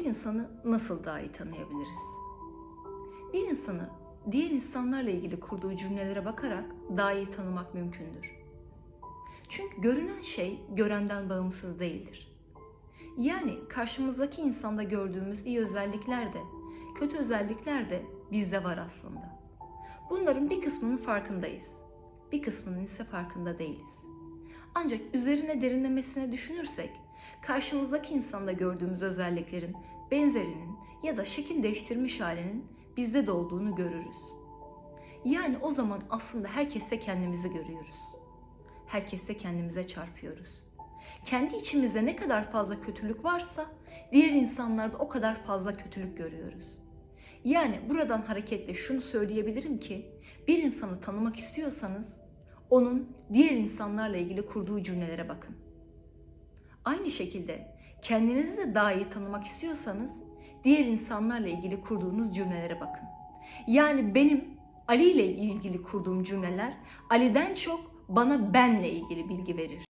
Bir insanı nasıl daha iyi tanıyabiliriz? Bir insanı diğer insanlarla ilgili kurduğu cümlelere bakarak daha iyi tanımak mümkündür. Çünkü görünen şey görenden bağımsız değildir. Yani karşımızdaki insanda gördüğümüz iyi özellikler de, kötü özellikler de bizde var aslında. Bunların bir kısmının farkındayız. Bir kısmının ise farkında değiliz. Ancak üzerine derinlemesine düşünürsek, karşımızdaki insanda gördüğümüz özelliklerin benzerinin ya da şekil değiştirmiş halinin bizde de olduğunu görürüz. Yani o zaman aslında herkeste kendimizi görüyoruz. Herkeste kendimize çarpıyoruz. Kendi içimizde ne kadar fazla kötülük varsa diğer insanlarda o kadar fazla kötülük görüyoruz. Yani buradan hareketle şunu söyleyebilirim ki bir insanı tanımak istiyorsanız onun diğer insanlarla ilgili kurduğu cümlelere bakın. Aynı şekilde kendinizi de daha iyi tanımak istiyorsanız diğer insanlarla ilgili kurduğunuz cümlelere bakın. Yani benim Ali ile ilgili kurduğum cümleler Ali'den çok bana benle ilgili bilgi verir.